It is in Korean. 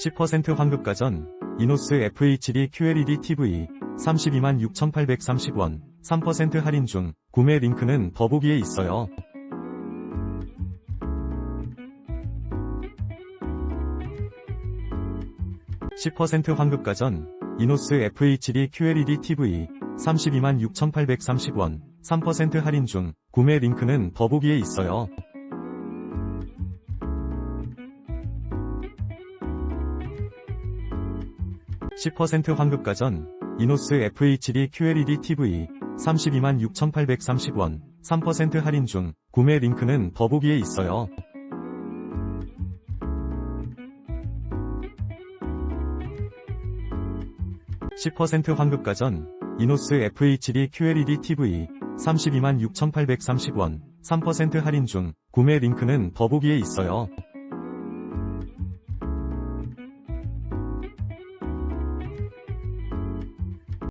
10% 환급가전 이노스 FHD QLED TV 32만 6,830원 3% 할인 중 구매 링크는 더보기에 있어요. (10% 환급가전) 이노스 FHD QLED TV 32만 6,830원 3% 할인 중 구매 링크는 더보기에 있어요. 10% 환급가전 이노스 FHD QLED TV 32만 6,830원 3% 할인 중 구매 링크는 더보기에 있어요. (10% 환급가전) 이노스 FHD QLED TV 32만 6,830원 3% 할인 중 구매 링크는 더보기에 있어요.